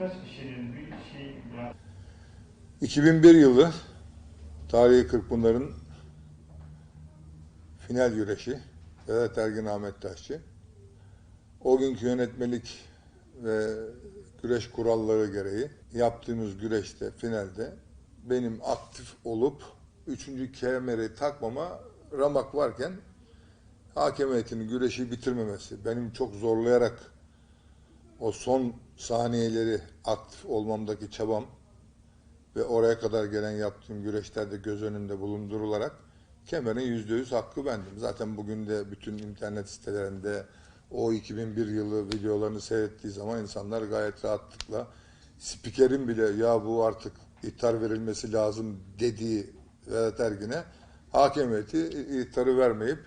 Kaç kişinin bir şey ya 2001 yılı tarihi Kırkpınar'ın final güreşi Vedat Ergin Ahmet Taşçı. O günkü yönetmelik ve güreş kuralları gereği yaptığımız güreşte finalde benim aktif olup üçüncü kemeri takmama ramak varken hakem heyetinin güreşi bitirmemesi, benim çok zorlayarak o son saniyeleri aktif olmamdaki çabam ve oraya kadar gelen yaptığım güreşlerde göz önünde bulundurularak kemerin yüzde yüz hakkı bendim. Zaten bugün de bütün internet sitelerinde o 2001 yılı videolarını seyrettiği zaman insanlar gayet rahatlıkla spikerin bile ya bu artık ihtar verilmesi lazım dediği Vedat Ergin'e hakem heyeti ihtarı vermeyip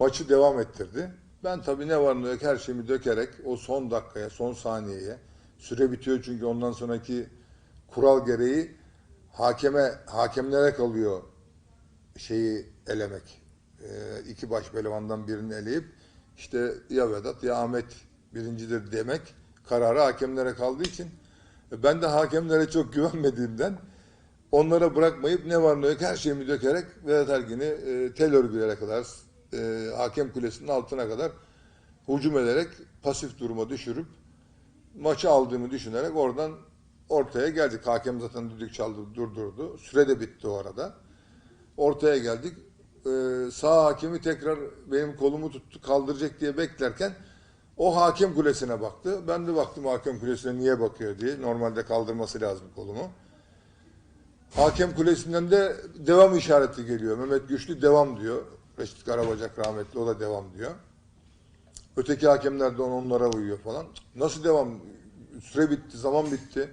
maçı devam ettirdi. Ben tabii ne var ne yok her şeyimi dökerek o son dakikaya, son saniyeye süre bitiyor çünkü ondan sonraki kural gereği hakeme hakemlere kalıyor şeyi elemek. Ee, iki baş pehlivandan birini eleyip işte ya Vedat ya Ahmet birincidir demek kararı hakemlere kaldığı için e, ben de hakemlere çok güvenmediğimden onlara bırakmayıp ne var ne yok her şeyimi dökerek Vedat Ergin'i e, tel örgülere kadar e, hakem kulesinin altına kadar hücum ederek pasif duruma düşürüp maçı aldığımı düşünerek oradan ortaya geldik. Hakem zaten düdük çaldı, durdurdu. Süre de bitti o arada. Ortaya geldik. Ee, sağ hakemi tekrar benim kolumu tuttu, kaldıracak diye beklerken o hakem kulesine baktı. Ben de baktım hakem kulesine niye bakıyor diye. Normalde kaldırması lazım kolumu. Hakem kulesinden de devam işareti geliyor. Mehmet Güçlü devam diyor. Reşit Karabacak rahmetli o da devam diyor. Öteki hakemler de onlara uyuyor falan. Nasıl devam? Süre bitti, zaman bitti.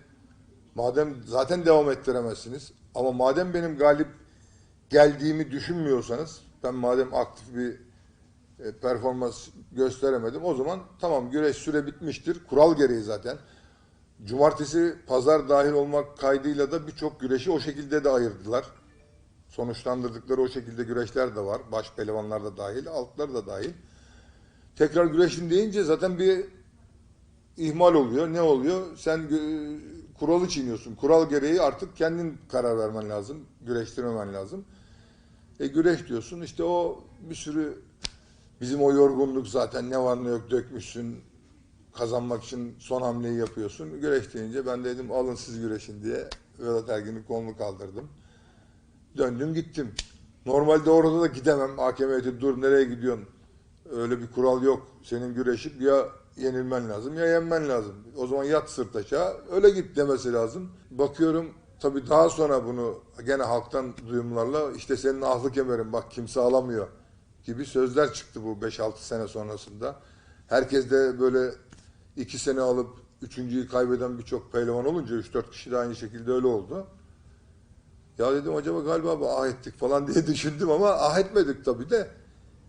Madem zaten devam ettiremezsiniz. Ama madem benim galip geldiğimi düşünmüyorsanız, ben madem aktif bir e, performans gösteremedim, o zaman tamam güreş süre bitmiştir. Kural gereği zaten. Cumartesi, pazar dahil olmak kaydıyla da birçok güreşi o şekilde de ayırdılar. Sonuçlandırdıkları o şekilde güreşler de var. Baş pehlivanlar da dahil, altlar da dahil. Tekrar güreşin deyince zaten bir ihmal oluyor. Ne oluyor? Sen kuralı çiğniyorsun. Kural gereği artık kendin karar vermen lazım. Güreştirmemen lazım. E güreş diyorsun. İşte o bir sürü bizim o yorgunluk zaten ne var ne yok dökmüşsün. Kazanmak için son hamleyi yapıyorsun. Güreş deyince ben dedim alın siz güreşin diye Vedat Ergin'in kolunu kaldırdım. Döndüm gittim. Normalde orada da gidemem. Hakem heyeti dur nereye gidiyorsun? Öyle bir kural yok. Senin güreşip ya yenilmen lazım ya yenmen lazım. O zaman yat sırt aşağı öyle git demesi lazım. Bakıyorum tabii daha sonra bunu gene halktan duyumlarla işte senin ahlı kemerin bak kimse alamıyor gibi sözler çıktı bu 5-6 sene sonrasında. Herkes de böyle iki sene alıp üçüncüyü kaybeden birçok pehlivan olunca 3-4 kişi de aynı şekilde öyle oldu. Ya dedim acaba galiba bu ah ettik falan diye düşündüm ama ah etmedik tabii de.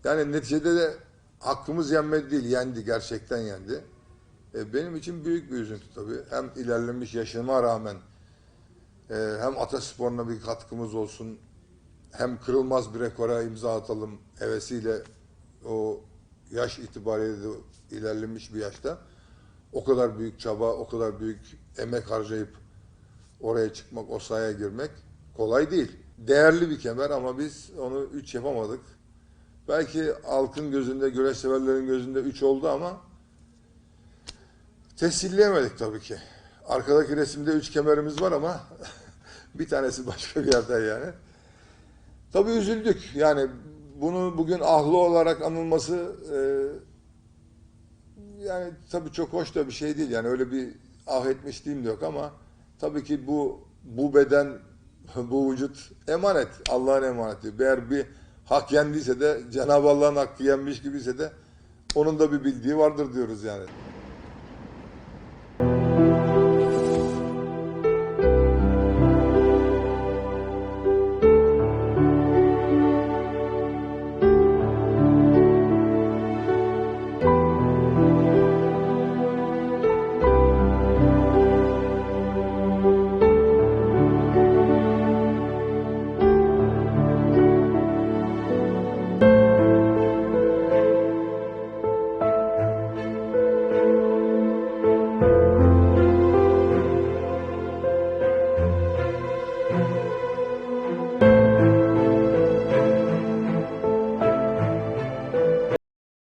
Yani neticede de hakkımız yenmedi değil, yendi, gerçekten yendi. E, benim için büyük bir üzüntü tabii. Hem ilerlemiş yaşıma rağmen e, hem atasporuna bir katkımız olsun, hem kırılmaz bir rekora imza atalım hevesiyle o yaş itibariyle de ilerlemiş bir yaşta o kadar büyük çaba, o kadar büyük emek harcayıp oraya çıkmak, o sahaya girmek kolay değil. Değerli bir kemer ama biz onu üç yapamadık. Belki halkın gözünde, güreş severlerin gözünde 3 oldu ama tescilleyemedik tabii ki. Arkadaki resimde 3 kemerimiz var ama bir tanesi başka bir yerden yani. Tabii üzüldük. Yani bunu bugün ahlı olarak anılması e, yani tabii çok hoş da bir şey değil. Yani öyle bir ah etmişliğim de yok ama tabii ki bu bu beden, bu vücut emanet. Allah'ın emaneti. Eğer bir hak yendiyse de Cenab-ı Allah'ın hakkı yenmiş gibiyse de onun da bir bildiği vardır diyoruz yani.